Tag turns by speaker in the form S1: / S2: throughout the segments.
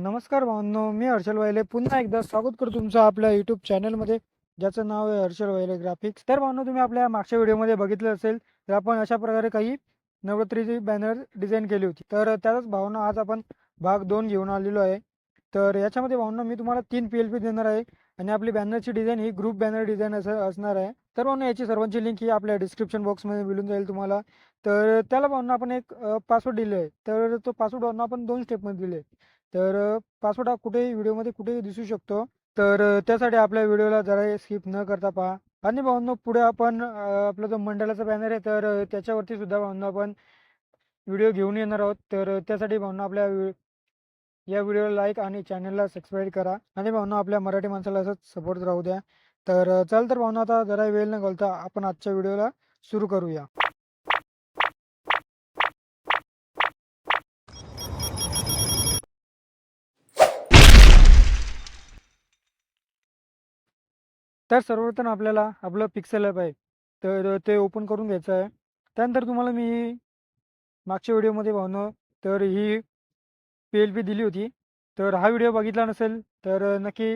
S1: नमस्कार भावनो मी हर्षल वाहिले पुन्हा एकदा स्वागत करतो तुमचं आपल्या यूट्यूब चॅनलमध्ये ज्याचं नाव आहे हर्षल वाहिले ग्राफिक्स तर भावनो तुम्ही आपल्या मागच्या व्हिडिओमध्ये बघितलं असेल तर आपण अशा प्रकारे काही नवरात्रीची बॅनर डिझाईन केली होती. तर त्याच भावना आज आपण भाग दोन घेऊन आलेलो आहे. तर याच्यामध्ये भावना मी तुम्हाला तीन पी एल पी देणार आहे आणि आपली बॅनरची डिझाईन ही ग्रुप बॅनर डिझाईन असं असणार आहे. तर भावना याची सर्वांची लिंक ही आपल्या डिस्क्रिप्शन बॉक्समध्ये मिळून जाईल तुम्हाला. तर त्याला भावना आपण एक पासवर्ड दिले आहे तर तो पासवर्ड भावना आपण दोन स्टेपमध्ये दिले तर पासवर्ड हा कुठेही व्हिडिओमध्ये कुठेही दिसू शकतो. तर त्यासाठी आपल्या व्हिडिओला जरा स्किप न करता पहा. आणि भावनो पुढे आपण आपला जो मंडळाचा बॅनर आहे तर त्याच्यावरती सुद्धा भावना आपण व्हिडिओ घेऊन येणार आहोत. तर त्यासाठी भावना आपल्या या व्हिडिओला लाईक आणि चॅनलला सबस्क्राईब करा. आणि भावना आपल्या मराठी माणसाला असंच सपोर्ट राहू द्या. तर चल तर भावना आता जरा वेळ न घालता आपण आजच्या व्हिडिओला सुरू करूया. तर सर्वप्रथम आपल्याला आपलं पिक्सेल ॲप आहे. तर ते ओपन करून घ्यायचं आहे. त्यानंतर तुम्हाला मी मागच्या व्हिडिओमध्ये भावनं तर ही पी एल पी दिली होती. तर हा व्हिडिओ बघितला नसेल तर नक्की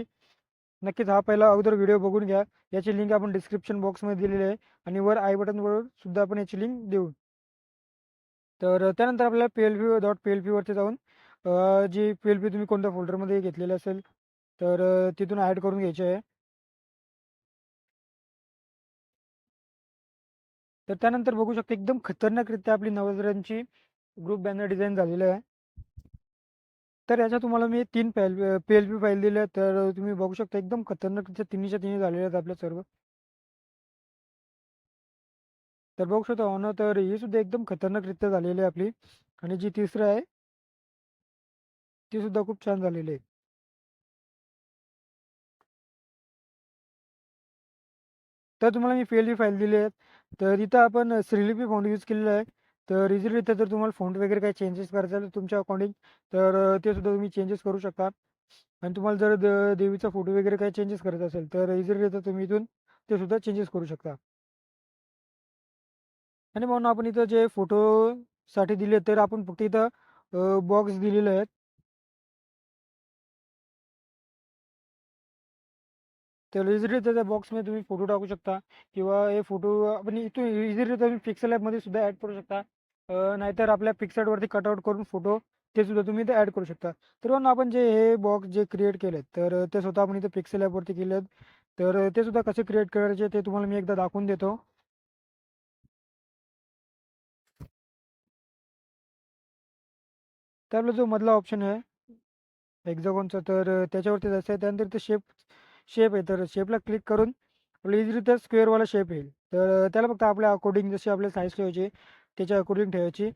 S1: नक्कीच हा पहिला अगोदर व्हिडिओ बघून घ्या. याची लिंक आपण डिस्क्रिप्शन बॉक्समध्ये दिलेली आहे आणि वर आय बटनवर सुद्धा आपण याची लिंक देऊ. तर त्यानंतर आपल्याला P L P dot P L पीवरती जाऊन जी पी एल पी तुम्ही कोणत्या फोल्डरमध्ये घेतलेली असेल तर तिथून ॲड करून घ्यायची आहे. तर त्यानंतर बघू शकता एकदम खतरनाकरित्या आपली नवरात्रांची ग्रुप बॅनर डिझाईन झालेलं आहे. तर याच्या तुम्हाला मी तीन पॅल पी एल पी फाईल दिल्या तर तुम्ही बघू शकता एकदम खतरनाकरित्या तिन्हीच्या तिन्ही झालेल्या आहेत आपल्या सर्व. तर बघू शकता ऑन ना तर ही सुद्धा एकदम खतरनाकरित्या झालेली आहे आपली. आणि जी तिसरं आहे ती सुद्धा खूप छान झालेली आहे. तर तुम्हाला मी पी एल फाईल दिली आहे तर इथं आपण श्रीलिपी फॉन्ट यूज केलेला आहे. तर इझिलीरित्या जर तुम्हाला फॉन्ट वगैरे काही चेंजेस करायचं असेल तुमच्या अकॉर्डिंग तर ते सुद्धा तुम्ही चेंजेस करू शकता. आणि तुम्हाला जर द देवीचा फोटो वगैरे काही चेंजेस करायचा असेल तर इझिलीरित्या तुम्ही इथून ते सुद्धा चेंजेस करू शकता. आणि म्हणून आपण इथं जे फोटोसाठी दिले तर आपण फक्त इथं बॉक्स दिलेले आहेत तर इझिलीरित्या त्या बॉक्समध्ये तुम्ही फोटो टाकू शकता. किंवा हे फोटो आपण इथून इझिली तुम्ही पिक्सल ॲपमध्ये सुद्धा ॲड करू शकता. नाहीतर आपल्या पिक्सलवरती कटआउट करून फोटो ते सुद्धा तुम्ही इथे ॲड करू शकता. तर आपण जे हे बॉक्स जे क्रिएट केलेत तर ते स्वतः आपण इथे पिक्सेल ॲपवरती केलेत. तर ते सुद्धा कसे क्रिएट करायचे ते तुम्हाला मी एकदा दाखवून देतो. तर आपला जो मधला ऑप्शन आहे एक्झागॉनचा तर त्याच्यावरती जायचं आहे. त्यानंतर ते शेप शेप आहे तर शेपला क्लिक करून आपल्याला इझीरित्या स्क्वेअरवाला शेप येईल. तर त्याला फक्त आपल्या अकॉर्डिंग जशी आपल्याला साईज ठेवायची त्याच्या अकॉर्डिंग ठेवायची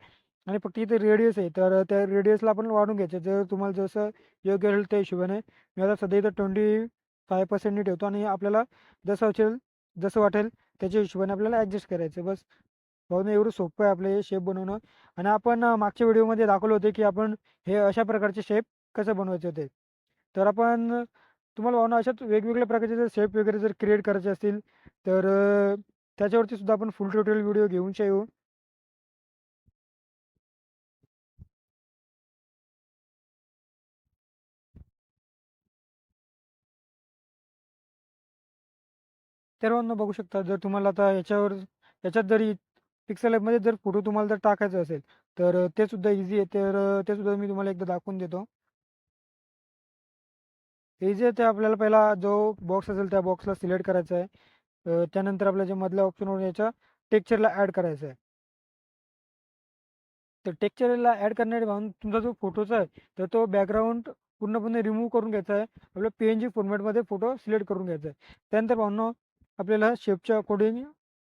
S1: आणि फक्त इथे रेडियस आहे. तर त्या रेडियसला आपण वाढून घ्यायचं. जर तुम्हाला जसं योग्य राहील त्या हिशोबाने. मी आता सध्या इथं ट्वेंटी फाय पर्सेंटनी ठेवतो आणि आपल्याला जसं असेल जसं वाटेल त्याच्या हिशोबाने आपल्याला ॲडजस्ट करायचं. बस. भाऊ एवढं सोपं आहे आपलं हे शेप बनवणं. आणि आपण मागच्या व्हिडिओमध्ये दाखवलं होते की आपण हे अशा प्रकारचे शेप कसं बनवायचे होते. तर आपण तुम्हाला भावना अशाच वेगवेगळ्या प्रकारचे जर शेप वगैरे जर क्रिएट करायचे असतील तर त्याच्यावरती सुद्धा आपण फुल टोटल व्हिडिओ घेऊन येऊ तर बघू शकता जर तुम्हाला आता याच्यावर याच्यात जरी पिक्सल ॲपमध्ये जर फोटो तुम्हाला जर टाकायचा असेल तर ते सुद्धा इझी आहे. तर ते सुद्धा मी तुम्हाला एकदा दाखवून देतो. इझी जे ते आपल्याला पहिला जो बॉक्स असेल त्या बॉक्सला सिलेक्ट करायचा आहे. त्यानंतर आपल्या जे मधल्या ऑप्शनवर याच्या टेक्चरला ॲड करायचं आहे. तर टेक्चरला ॲड करण्यासाठी म्हणून तुमचा जो फोटोचा आहे तर तो बॅकग्राऊंड पूर्णपणे रिमूव्ह करून घ्यायचा आहे. आपल्या पी एन जी फॉर्मॅटमध्ये फोटो सिलेक्ट करून घ्यायचा आहे. त्यानंतर भावनो आपल्याला शेपच्या अकॉर्डिंग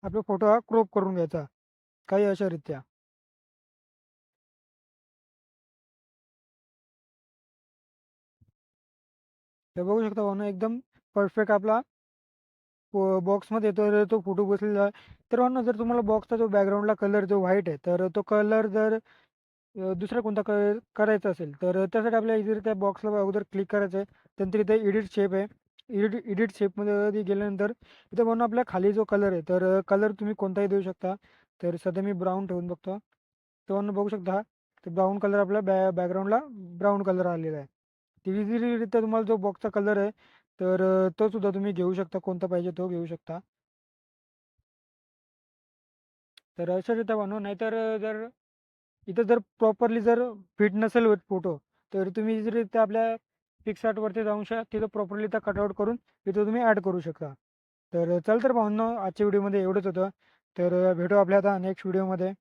S1: आपला फोटो हा क्रॉप करून घ्यायचा काही अशा रित्या. तर बघू शकता भावनो एकदम परफेक्ट आपला बॉक्समध्ये तर तो फोटो बसलेला आहे. तर भावनो जर तुम्हाला बॉक्सचा जो बॅकग्राऊंडला कलर जो व्हाईट आहे तर तो कलर जर दुसरा कोणता कलर करायचा असेल तर त्यासाठी आपल्याला इथे त्या बॉक्सला अगोदर क्लिक करायचं आहे. त्यानंतर इथे एडिट शेप आहे. एडिट एडिट शेपमध्ये गेल्यानंतर इथं म्हणून आपल्या खाली जो कलर आहे तर कलर तुम्ही कोणताही देऊ शकता. तर सध्या मी ब्राऊन ठेवून बघतो. तो म्हणून बघू शकता तर ब्राऊन कलर आपल्या बॅ बॅकग्राऊंडला ब्राऊन कलर आलेला आहे. ते इझिलीरित्या तुम्हाला जो बॉक्सचा कलर आहे तर तो सुद्धा तुम्ही घेऊ शकता. कोणता पाहिजे तो घेऊ शकता. तर अशा रित्या बनवा. नाहीतर जर इथं जर प्रॉपरली जर फिट नसेल होत फोटो तर तुम्ही इझिलीरित्या आपल्या पिक्सआर्टवरती जाऊन शा तिथं प्रॉपरली त्या कटआउट करून तिथं तुम्ही ॲड करू शकता. तर चल तर भावनो आजच्या व्हिडिओमध्ये एवढंच होतं. तर भेटू आपल्या आता नेक्स्ट व्हिडिओमध्ये